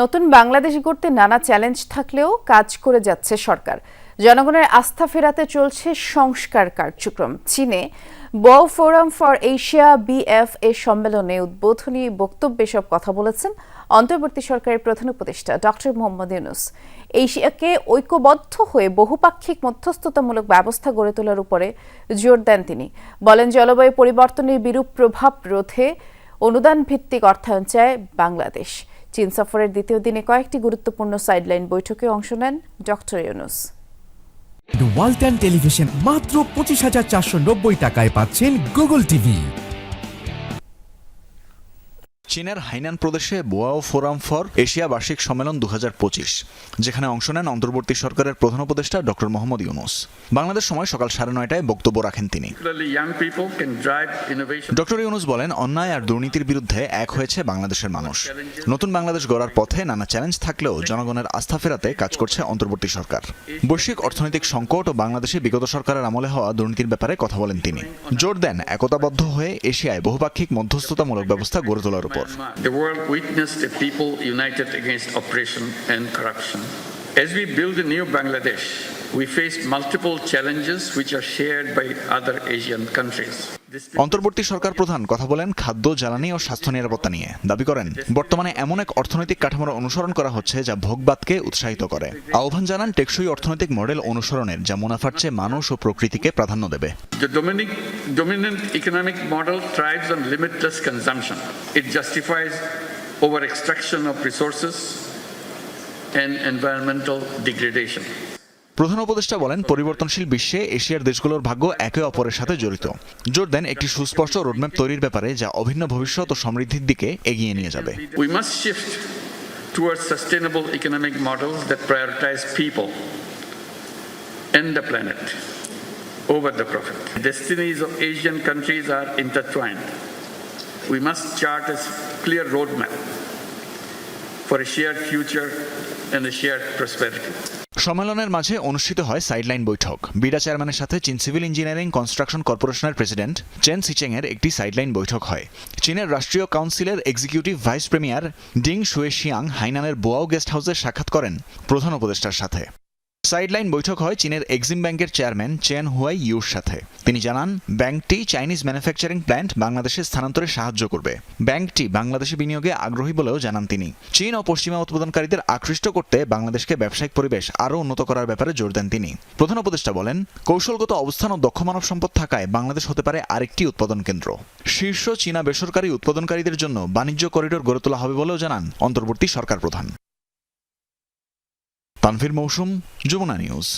নতুন বাংলাদেশ গড়তে নানা চ্যালেঞ্জ থাকলেও কাজ করে যাচ্ছে সরকার। জনগণের আস্থা ফেরাতে চলছে সংস্কার কার্যক্রম। চীনে Boao forum for Asia B F সম্মেলনে উদ্বোধনী বক্তব্যে সব কথা বলেছেন অন্তর্বর্তী সরকারের প্রধান উপদেষ্টা ডক্টর মোহাম্মদ ইউনুস। এশিয়াকে ঐক্যবদ্ধ হয়ে বহুপাক্ষিক মধ্যস্থতামূলক ব্যবস্থা গড়ে তোলার উপরে জোর দেন তিনি। বলেন, জলবায়ু পরিবর্তনের বিরূপ প্রভাব রোধে অনুদান ভিত্তিক অর্থায়ন চায় বাংলাদেশ। চীন সফরের দ্বিতীয় দিনে কয়েকটি গুরুত্বপূর্ণ সাইডলাইন বৈঠকে অংশ নেন ডক্টর ইউনুস। ওয়ালটন টেলিভিশন মাত্র পঁচিশ হাজার চারশো নব্বই টাকায় পাচ্ছেন গুগল টিভি চীনের হাইনান প্রদেশে বোয়াও ফোরাম ফর এশিয়া বার্ষিক সম্মেলন দু হাজার পঁচিশ যেখানে অংশ নেন অন্তর্বর্তী সরকারের প্রধান উপদেষ্টা ডক্টর মোহাম্মদ ইউনুস। বাংলাদেশ সময় সকাল সাড়ে নয়টায় বক্তব্য রাখেন তিনি. ডক্টর ইউনুস বলেন অন্যায় আর দুর্নীতির বিরুদ্ধে এক হয়েছে বাংলাদেশের মানুষ। নতুন বাংলাদেশ গড়ার পথে নানা চ্যালেঞ্জ থাকলেও জনগণের আস্থা ফেরাতে কাজ করছে অন্তর্বর্তী সরকার। বৈশ্বিক অর্থনৈতিক সংকট ও বাংলাদেশে বিগত সরকারের আমলে হওয়া দুর্নীতির ব্যাপারে কথা বলেন তিনি। জোর দেন একতাবদ্ধ হয়ে এশিয়ায় বহুপাক্ষিক মধ্যস্থতামূলক ব্যবস্থা গড়ে তোলার উপর। The world witnessed a people united against oppression and corruption. As we build a new Bangladesh, অন্তর্বর্তী সরকার প্রধান কথা বলেন খাদ্য জ্বালানি ও স্বাস্থ্য নিরাপত্তা নিয়ে। দাবি করেন বর্তমানে এমন এক অর্থনৈতিক কাঠামোর অনুসরণ করা হচ্ছে যা ভোগবাদকে উৎসাহিত করে। আহ্বান জানান টেকসই অর্থনৈতিক মডেল অনুসরণের যা মুনাফার চেয়ে মানুষ ও প্রকৃতিকে প্রাধান্য দেবে। And environmental degradation. প্রধান উপদেষ্টা বলেন পরিবর্তনশীল বিশ্বে এশিয়ার দেশগুলোর ভাগ্য একে অপরের সাথে জড়িত জোর দেন একটি সুস্পষ্ট রোডম্যাপ তৈরির ব্যাপারে যা অভিন্ন ভবিষ্যৎ ও সমৃদ্ধির দিকে এগিয়ে নিয়ে যাবে towards sustainable economic models that prioritize people and the planet over the profit. Destinies of Asian countries are intertwined. We must chart a clear roadmap for a shared future and a shared prosperity. সম্মেলনের মাঝে অনুষ্ঠিত হয় sideline বৈঠক। BIDA চেয়ারম্যানের সাথে চীন civil engineering construction কর্পোরেশনের president Chen Sicheng এর একটি সাইডলাইন বৈঠক হয়। চীনের রাষ্ট্রীয় কাউন্সিলের এক্সিকিউটিভ ভাইস প্রিমিয়ার ডিং শুয়ে শিয়াং হাইনানের বোয়াও গেস্ট হাউসে সাক্ষাৎ করেন প্রধান উপদেষ্টার সাথে। সাইডলাইন বৈঠক হয় চীনের এক্সিম ব্যাংকের চেয়ারম্যান চেন হুয়াই ইউর সাথে। তিনি জানান, ব্যাংকটি চাইনিজ ম্যানুফ্যাকচারিং প্ল্যান্ট বাংলাদেশে স্থানান্তরে সাহায্য করবে। ব্যাংকটি বাংলাদেশে বিনিয়োগে আগ্রহী বলেও জানান তিনি। চীন ও পশ্চিমা উৎপাদনকারীদের আকৃষ্ট করতে বাংলাদেশকে ব্যবসায়িক পরিবেশ আরও উন্নত করার ব্যাপারে জোর দেন তিনি। প্রধান উপদেষ্টা বলেন, কৌশলগত অবস্থান ও দক্ষ মানব সম্পদ থাকায় বাংলাদেশ হতে পারে আরেকটি উৎপাদন কেন্দ্র। শীর্ষ চীনা বেসরকারি উৎপাদনকারীদের জন্য বাণিজ্য করিডোর গড়ে তোলা হবে বলেও জানান অন্তর্বর্তী সরকার প্রধান। তানভীর মৌসুম যমুনা নিউজ।